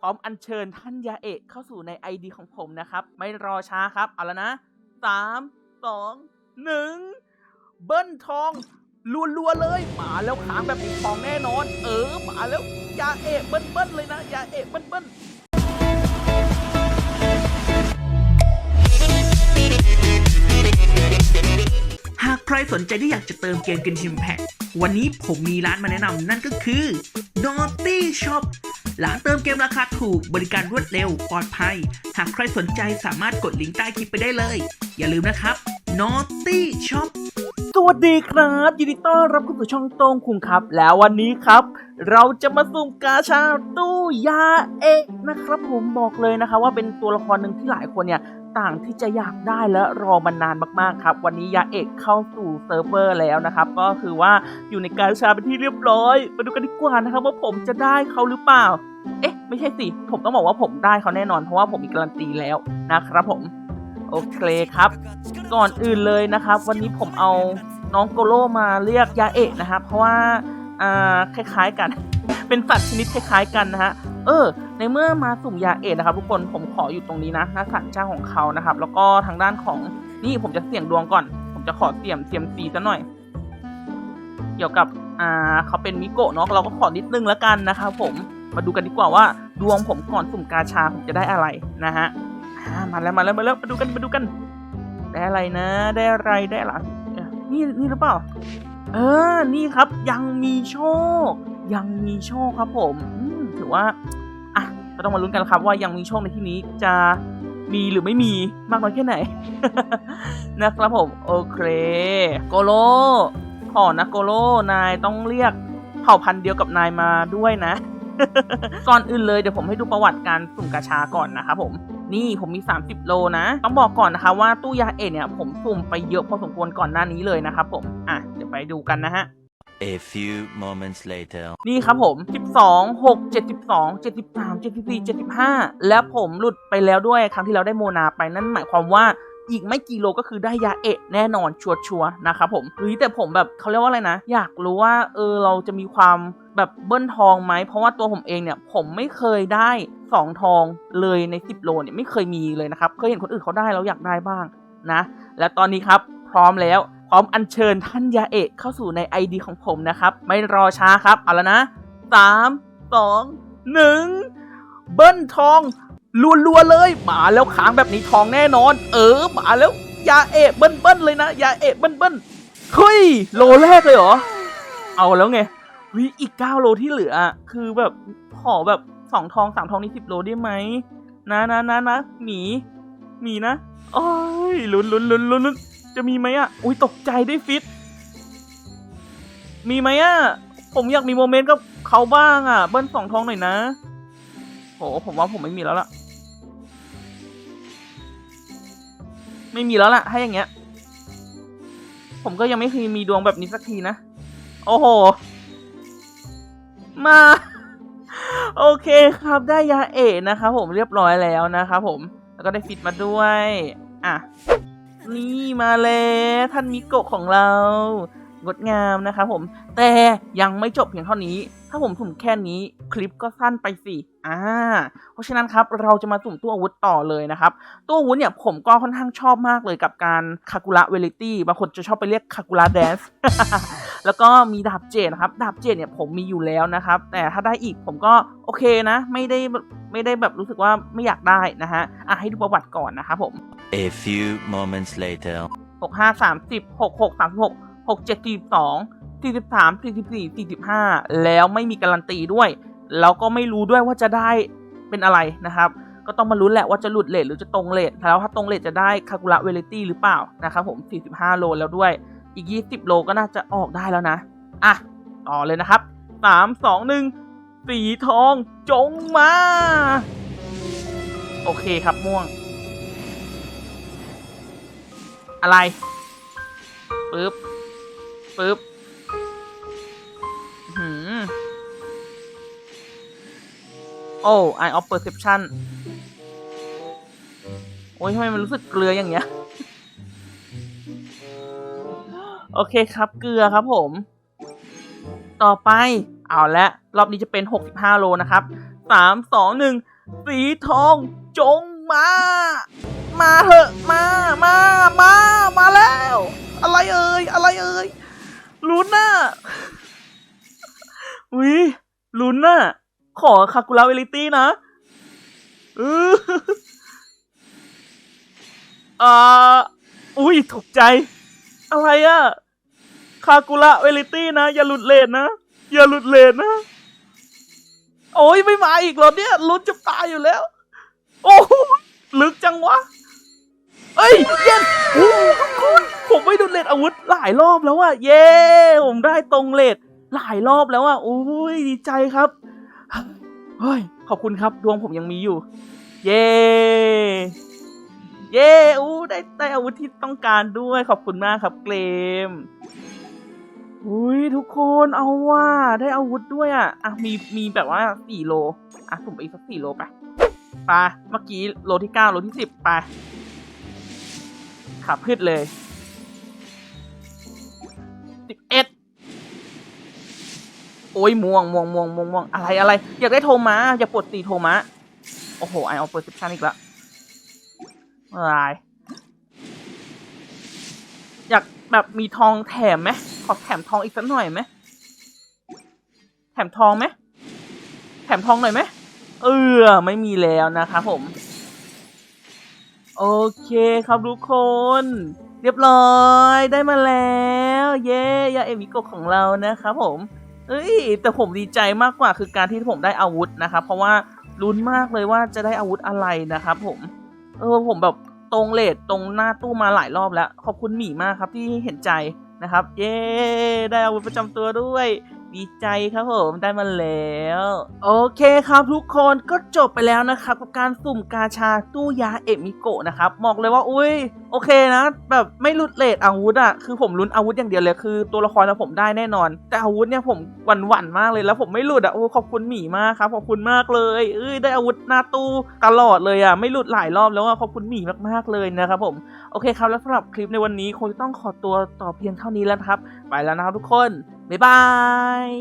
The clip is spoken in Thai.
พร้อมอัญเชิญท่านยาเอะเข้าสู่ใน ID ของผมนะครับ ไม่รอช้าครับ เอาแล้วนะสามสองหนึ่งเบิ้ลทองรัวๆเลยมาแล้วขางแบบมีทองแน่นอน เออมาแล้วยาเอะเบิ้ลๆเลยนะยาเอะเบิ้ลๆหากใครสนใจที่อยากจะเติมเกมกิน Impact วันนี้ผมมีร้านมาแนะนำนั่นก็คือ Naughty Shop ร้านเติมเกมราคาถูกบริการรวดเร็วปลอดภัย หากใครสนใจสามารถกดลิงก์ใต้คลิปไปได้เลย อย่าลืมนะครับ Naughty Shop สวัสดีครับยินดีต้อนรับเข้าสู่ช่องโต้งคุงครับ แล้ววันนี้ครับ เราจะมาสุ่มกาชาตู้ยาเอะนะครับ ผมบอกเลยนะคะ ว่าเป็นตัวละครหนึ่งที่หลายคนเนี่ยต่างที่จะอยากได้และรอมานานมากๆครับ วันนี้ยาเอกเข้าสู่เซิร์ฟเวอร์แล้วนะครับ ก็คือว่าอยู่ในการชาเป็นที่เรียบร้อย มาดูกันดีกว่านะครับว่าผมจะได้เขาหรือเปล่า เอ๊ะ ไม่ใช่สิ ผมต้องบอกว่าผมได้เขาแน่นอน เพราะว่าผมมีการันตีแล้วนะครับผม โอเคครับ ก่อนอื่นเลยนะครับ วันนี้ผมเอาน้องโกโลมาเรียกยาเอะนะครับเพราะว่าอ่าคล้ายๆกัน เป็นสัตว์ชนิดคล้ายๆกันนะฮะเออ ในเมื่อมาสุ่มยาเอะนะครับ ทุกคนผมขออยู่ตรงนี้นะหน้าสันเจ้าของเขานะครับ แล้วก็ทางด้านของนี่ผมจะเสี่ยงดวงก่อน ผมจะขอเสี่ยมเซียมซีซะหน่อย เกี่ยวกับอ่าเขาเป็นมิโกะเนาะเราก็ขอนิดนึงแล้วกันนะครับผม มาดูกันดีกว่าว่า ดวงผมก่อนสุ่มกาชาผมจะได้อะไรนะฮะมาแล้วมาแล้วมาแล้วมาดูกันมาดูกัน ได้อะไรนะ ได้อะไรได้อะไรเอ๊ะนี่นี่หรือเปล่า เออ นี่ครับยังมีโชค ยังมีโชคครับผมมถือว่าอะก็ต้องมาลุ้นกันครับว่ายังมีโชคในที่นี้จะมีหรือไม่มีมากน้อยแค่ไหน นะครับผมโอเคโกโลขอนะโกโลนายต้องเรียกเผ่าพันธุ์เดียวกับนายมาด้วยนะ ก่อนอื่นเลยเดี๋ยวผมให้ดูประวัติการสุ่มกาชาก่อนนะครับผมนี่ผมมี 30 โลนะ ต้องบอกก่อนนะคะว่าตู้ยาเอะเนี่ยผมสุ่มไปเยอะพอสมควรก่อนหน้านี้เลยนะครับผมอะเดี๋ยวไปดูกันนะฮะ A few moments later. นี่ครับผม 12 6 72 73 74 75 แล้วผมหลุดไปแล้วด้วยครั้งที่เราได้โมนาไปนั่นหมายความว่า อีกไม่กี่โลก็คือได้ยาเอะแน่นอนชัวร์ๆนะครับผมเฮ้ยแต่ผมแบบเขาเรียกว่าอะไรนะ อยากรู้ว่าเออเราจะมีความแบบเบิ้ลทองไหม เพราะว่าตัวผมเองเนี่ย ผมไม่เคยได้ 2 ทองเลยใน 10 โลเนี่ยไม่เคยมีเลยนะครับ เคยเห็นคนอื่นเขาได้แล้วอยากได้บ้างนะ และตอนนี้ครับพร้อมแล้ว พร้อมอัญเชิญท่านยาเอะเข้าสู่ใน ID ของผมนะครับ ไม่รอช้าครับ เอาแล้วนะสามสองหนึ่งเบิ้ลทอง รัวๆเลย มาแล้วขางแบบนี้ทองแน่นอน เออมาแล้วยาเอะเบิ้ลเบิ้ลๆเลยนะยาเอะเบิ้ลเบิ้ลๆเฮ้ยโลแรกเลยเหรอเอาแล้วไงวิอีกเก้าโลที่เหลืออะคือแบบขอแบบสองทองสามทองนี่สิบโลได้ไหมนะนะนะนะหมีหมีนะโอ้ยลุ้นลุ้นลุ้นลุ้นลุนจะมีไหมอะอุ้ยตกใจได้ฟิต มีไหมอะผมอยากมีโมเมนต์กับเขาบ้างอะ เบิ้ลสองทองหน่อยนะ โหผมว่าผมไม่มีแล้วล่ะ ไม่มีแล้วล่ะให้อย่างเงี้ย ผมก็ยังไม่เคยมีดวงแบบนี้สักทีนะ โอ้โห มา โอเคครับได้ยาเอะนะครับผมเรียบร้อยแล้วนะครับผม แล้วก็ได้ฟิตมาด้วย อะ นี่มาแล้วท่านมิโกะของเรา งดงามนะครับผม แต่ยังไม่จบเพียงเท่านี้ ถ้าผมสุ่มแค่นี้คลิปก็สั้นไปสิอ่า เพราะฉะนั้นครับเราจะมาสุ่มตู้อาวุธต่อเลยนะครับ ตู้อาวุธเนี่ยผมก็ค่อนข้างชอบมากเลยกับการคากุระเวลิตี้บางคนจะชอบไปเรียกคากุระแดนซ์แล้วก็มีดาบเจดนะครับ ดาบเจดเนี่ยผมมีอยู่แล้วนะครับ แต่ถ้าได้อีกผมก็โอเคนะ ไม่ได้ไม่ได้แบบรู้สึกว่าไม่อยากได้นะฮะอะให้ดูประวัติก่อนนะครับผม A few moments later. หกห้าสามสิ บหกหกสามหกหกเจ็ดสี่สองสี่สิบสามสี่สิบสี่สี่สิบห้าแล้วไม่มีการันตีด้วย แล้วก็ไม่รู้ด้วยว่าจะได้เป็นอะไรนะครับ ก็ต้องมาลุ้นแหละว่าจะหลุดเลทหรือจะตรงเลทแล้วถ้าตรงเลทจะได้คากุระเวลิตี้หรือเปล่านะครับผม 45 โลแล้วด้วย อีก 20 โลก็น่าจะออกได้แล้วนะ อะ ต่อเลยนะครับ 3 2 1 สีทองจงมา โอเคครับม่วง อะไรปึ๊บ ปึ๊บหืมโอ้ eye of perception โอ้ยทำไมมันรู้สึกเกลืออย่างเงี้ย โอเคครับเกลือครับผม ต่อไป เอาละ รอบนี้จะเป็น 65 โลนะครับสามสองหนึ่งสีทองจงมา มาเหอะ มา มา มา มาแล้ว อะไรเอ่ยอะไรเอ่ย ลุ้นน่ะวิลุ้นน่ะ ขอคากุระเวลิตี้นะเอออ่าอุ้ยถูกใจ อะไรอะคากุระเวลิตี้นะ อย่าหลุดเลนนะ อย่าหลุดเลนนะ โอ้ยไม่มาอีกหรอเนี่ยลุ้นจะตายอยู่แล้ว โอ้โหลึกจังวะ เอ้ยเย็นโอ้โหทุกคนผม ไม่โดนเลดอาวุธหลายรอบแล้วอะเย้ผมได้ตรงเลดหลายรอบแล้วอะโอ้ยดีใจครับเฮ้ยขอบคุณครับดวงผมยังมีอยู่ เย้เย้อู้ได้ได้อาวุธที่ต้องการด้วยขอบคุณมากครับเกรมอุ้ยทุกคนเอาว่าได้อาวุธด้วยอะอะมีมีแบบว่าสี่โลอะสุ่มไปอีกสักสี่โลไปไปเมื่อกี้โลที่เก้าโลที่สิบไปขับพืชเลย สิบเอ็ดโอ้ยม่วงม่วงม่วงม่วงม่วงอะไรอะไร อยากได้โทมาอยากปลดตีโทมาโอ้โหไอเอาเปอร์เซปชันอีกละอะไรอยากแบบมีทองแถมไหมขอแถมทองอีกสักหน่อยไหมแถมทองไหมแถมทองหน่อยไหมเออไม่มีแล้วนะครับผม โอเคครับทุกคน เรียบร้อยได้มาแล้ว เย้ยาเอมิโกะของเรานะครับผมเอ้ยแต่ผมดีใจมากกว่าคือการที่ผมได้อาวุธนะครับ เพราะว่าลุ้นมากเลยว่าจะได้อาวุธอะไรนะครับผม เออผมแบบตรงเลทตรงหน้าตู้มาหลายรอบแล้ว ขอบคุณหมีมากครับที่เห็นใจนะครับ เย้ได้อาวุธประจำตัวด้วย ดีใจครับผมได้มาแล้ว โอเคครับทุกคนก็จบไปแล้วนะครับกับการสุ่มกาชาตู้ยาเอมิโกะนะครับบอกเลยว่าอุ้ยโอเคนะ แบบไม่ลุดเลทอาวุธอะคือผมลุ้นอาวุธอย่างเดียวเลยคือ ตัวละครนะผมได้แน่นอน แต่อาวุธเนี่ยผมหวั่นหวั่นมากเลยแล้วผมไม่หลุดอะโอ้ขอบคุณหมีมากครับขอบคุณมากเลยเอ้ยได้อาวุธหน้าตู้ตลอดเลยอะไม่หลุดหลายรอบแล้วอะขอบคุณหมีมากๆเลยนะครับผมโอเคครับแล้วสำหรับคลิปในวันนี้คงจะต้องขอตัวต่อเพียงเท่านี้แล้วครับ ไปแล้วนะครับทุกคน บ๊ายบาย